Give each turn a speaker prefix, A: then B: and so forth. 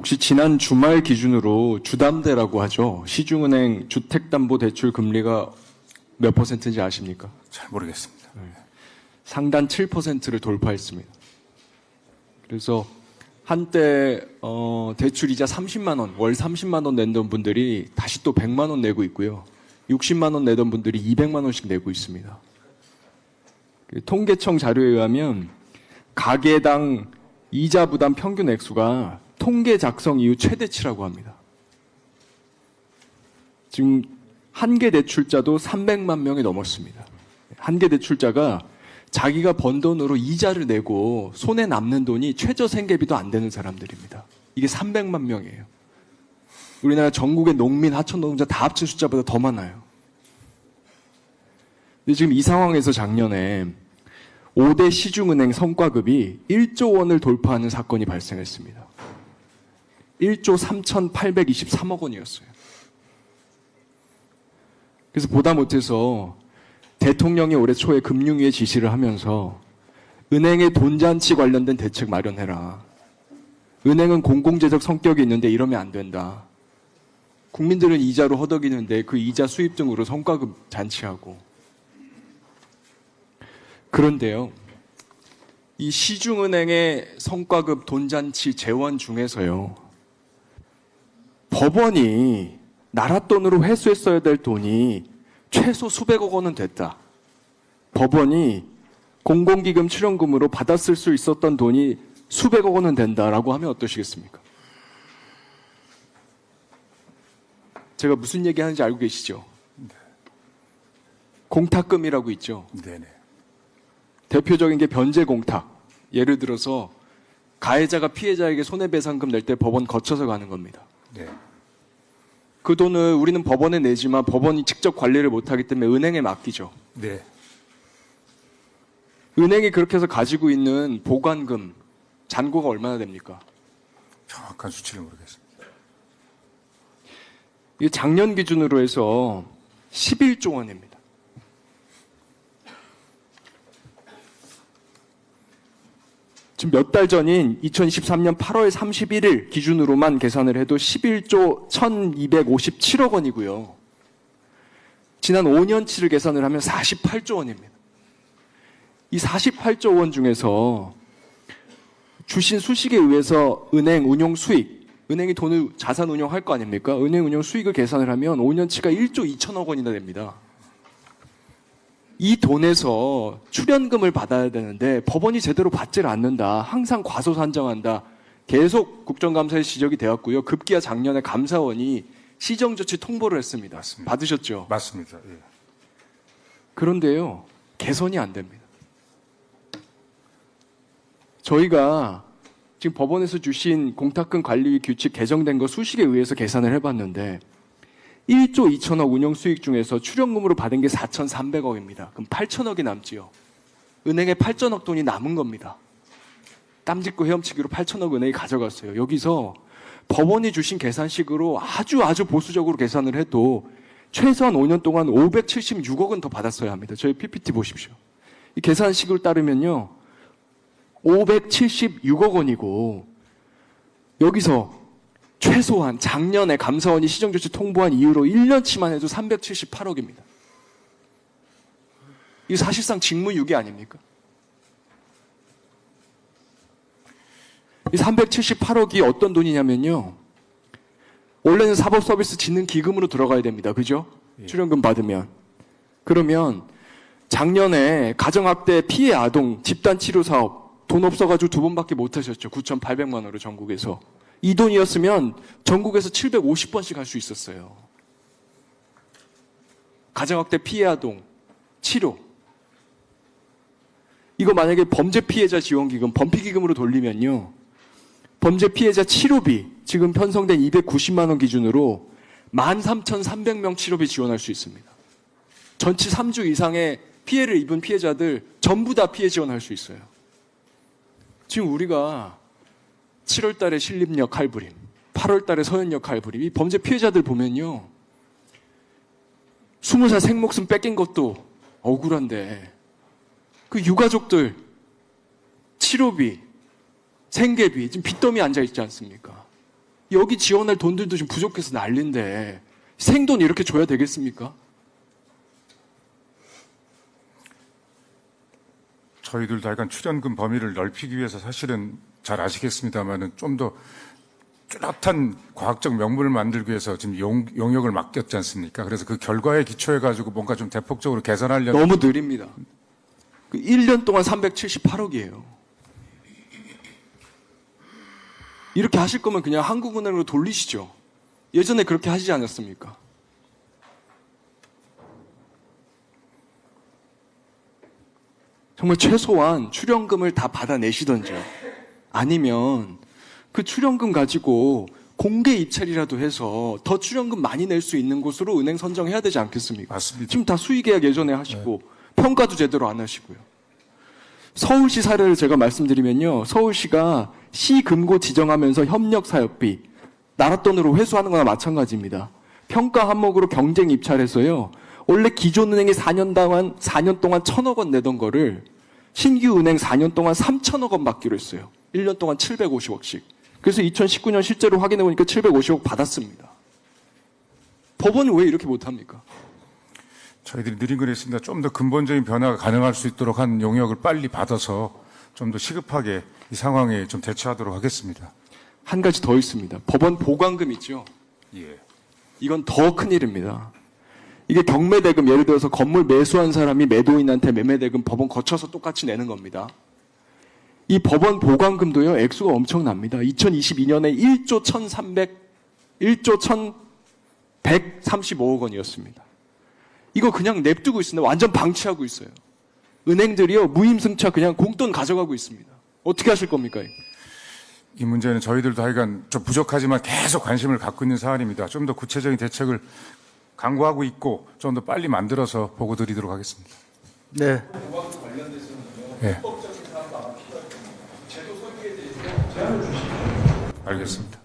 A: 혹시 지난 주말 기준으로 주담대라고 하죠. 시중은행 주택담보대출 금리가 몇 퍼센트인지 아십니까?
B: 잘 모르겠습니다.
A: 상단 7%를 돌파했습니다. 그래서 한때 어, 대출 이자 30만 원, 월 30만 원 냈던 분들이 다시 또 100만 원 내고 있고요. 60만 원 내던 분들이 200만 원씩 내고 있습니다. 그 통계청 자료에 의하면 가계당 이자 부담 평균 액수가 통계 작성 이후 최대치라고 합니다. 지금 한계 대출자도 300만 명이 넘었습니다. 한계 대출자가 자기가 번 돈으로 이자를 내고 손에 남는 돈이 최저 생계비도 안 되는 사람들입니다. 이게 300만 명이에요. 우리나라 전국의 농민, 하천 노동자 다 합친 숫자보다 더 많아요. 근데 지금 이 상황에서 작년에 5대 시중은행 성과급이 1조 원을 돌파하는 사건이 발생했습니다. 1조 3,823억 원이었어요. 그래서 보다 못해서 대통령이 올해 초에 금융위에 지시를 하면서 은행의 돈잔치 관련된 대책 마련해라. 은행은 공공재적 성격이 있는데 이러면 안 된다. 국민들은 이자로 허덕이는데 그 이자 수입 등으로 성과급 잔치하고. 그런데요. 이 시중은행의 성과급 돈잔치 재원 중에서요. 법원이 나라 돈으로 회수했어야 될 돈이 최소 수백억 원은 됐다. 법원이 공공기금 출연금으로 받았을 수 있었던 돈이 수백억 원은 된다라고 하면 어떠시겠습니까? 제가 무슨 얘기 하는지 알고 계시죠? 공탁금이라고 있죠.
B: 네네.
A: 대표적인 게 변제 공탁. 예를 들어서 가해자가 피해자에게 손해배상금 낼 때 법원 거쳐서 가는 겁니다.
B: 네.
A: 그 돈을 우리는 법원에 내지만 법원이 직접 관리를 못하기 때문에 은행에 맡기죠.
B: 네.
A: 은행이 그렇게 해서 가지고 있는 보관금 잔고가 얼마나 됩니까?
B: 정확한 수치를 모르겠습니다.
A: 이게 작년 기준으로 해서 11조 원입니다. 지금 몇 달 전인 2023년 8월 31일 기준으로만 계산을 해도 11조 1257억 원이고요. 지난 5년치를 계산을 하면 48조 원입니다. 이 48조 원 중에서 주신 수식에 의해서 은행 운용 수익, 은행이 돈을 자산 운용할 거 아닙니까? 은행 운용 수익을 계산을 하면 5년치가 1조 2천억 원이나 됩니다. 이 돈에서 출연금을 받아야 되는데 법원이 제대로 받지를 않는다. 항상 과소산정한다. 계속 국정감사에 지적이 되었고요. 급기야 작년에 감사원이 시정조치 통보를 했습니다.
B: 맞습니다.
A: 받으셨죠?
B: 맞습니다. 예.
A: 그런데요, 개선이 안 됩니다. 저희가 지금 법원에서 주신 공탁금 관리 규칙 개정된 거 수식에 의해서 계산을 해봤는데 1조 2천억 운영 수익 중에서 출연금으로 받은 게 4,300억입니다. 그럼 8천억이 남지요. 은행에 8천억 돈이 남은 겁니다. 땀짓고 헤엄치기로 8천억 은행이 가져갔어요. 여기서 법원이 주신 계산식으로 아주 아주 보수적으로 계산을 해도 최소한 5년 동안 576억은 더 받았어야 합니다. 저희 PPT 보십시오. 이 계산식을 따르면요. 576억 원이고 여기서 최소한 작년에 감사원이 시정조치 통보한 이후로 1년치만 해도 378억입니다. 이 사실상 직무유기 아닙니까? 이 378억이 어떤 돈이냐면요. 원래는 사법서비스 짓는 기금으로 들어가야 됩니다. 그죠?
B: 예.
A: 출연금 받으면. 그러면 작년에 가정학대 피해 아동 집단치료 사업 돈 없어가지고 두 번밖에 못 하셨죠. 9,800만 원으로 전국에서. 이 돈이었으면 전국에서 750번씩 할수 있었어요. 가정학대 피해 아동 치료. 이거 만약에 범죄 피해자 지원기금, 범피기금으로 돌리면요. 범죄 피해자 치료비, 지금 편성된 290만 원 기준으로 13,300명 치료비 지원할 수 있습니다. 전치 3주 이상의 피해를 입은 피해자들 전부 다 피해 지원할 수 있어요. 지금 우리가 7월 달에 신림역 할부림, 8월 달에 서현역 할부림, 이 범죄 피해자들 보면요. 20살 생목숨 뺏긴 것도 억울한데, 그 유가족들 치료비, 생계비, 지금 빚더미 앉아 있지 않습니까? 여기 지원할 돈들도 지금 부족해서 난린데 생돈 이렇게 줘야 되겠습니까?
B: 저희들도 약간 출연금 범위를 넓히기 위해서 사실은 잘 아시겠습니다만은 좀 더 뚜렷한 과학적 명분을 만들기 위해서 지금 용, 용역을 맡겼지 않습니까? 그래서 그 결과에 기초해 가지고 뭔가 좀 대폭적으로 개선하려는
A: 너무 느립니다. 그 1년 동안 378억이에요. 이렇게 하실 거면 그냥 한국은행으로 돌리시죠. 예전에 그렇게 하시지 않았습니까? 정말 최소한 출연금을 다 받아내시던지요. 아니면 그 출연금 가지고 공개 입찰이라도 해서 더 출연금 많이 낼 수 있는 곳으로 은행 선정해야 되지 않겠습니까?
B: 맞습니다.
A: 지금 다 수의계약 예전에 하시고 평가도 제대로 안 하시고요. 서울시 사례를 제가 말씀드리면요. 서울시가 시 금고 지정하면서 협력 사업비 나라 돈으로 회수하는 거나 마찬가지입니다. 평가 항목으로 경쟁 입찰해서요. 원래 기존 은행이 4년 동안 4년 동안 1천억 원 내던 거를 신규 은행 4년 동안 3천억 원 받기로 했어요. 1년 동안 750억씩. 그래서 2019년 실제로 확인해 보니까 750억 받았습니다. 법원은 왜 이렇게 못합니까?
B: 저희들이 느린 건 있습니다. 좀 더 근본적인 변화가 가능할 수 있도록 한 용역을 빨리 받아서 좀 더 시급하게 이 상황에 좀 대처하도록 하겠습니다.
A: 한 가지 더 있습니다. 법원 보관금 있죠.
B: 예.
A: 이건 더 큰일입니다. 이게 경매대금 예를 들어서 건물 매수한 사람이 매도인한테 매매대금 법원 거쳐서 똑같이 내는 겁니다. 이 법원 보관금도요 액수가 엄청납니다. 2022년에 1조 1,300 1조 1,135억 원이었습니다. 이거 그냥 냅두고 있습니다. 완전 방치하고 있어요. 은행들이요 무임승차 그냥 공돈 가져가고 있습니다. 어떻게 하실 겁니까? 이
B: 문제는 저희들도 하여간 좀 부족하지만 계속 관심을 갖고 있는 사안입니다. 좀 더 구체적인 대책을 강구하고 있고 좀 더 빨리 만들어서 보고 드리도록 하겠습니다.
C: 네.
B: 예. 알겠습니다.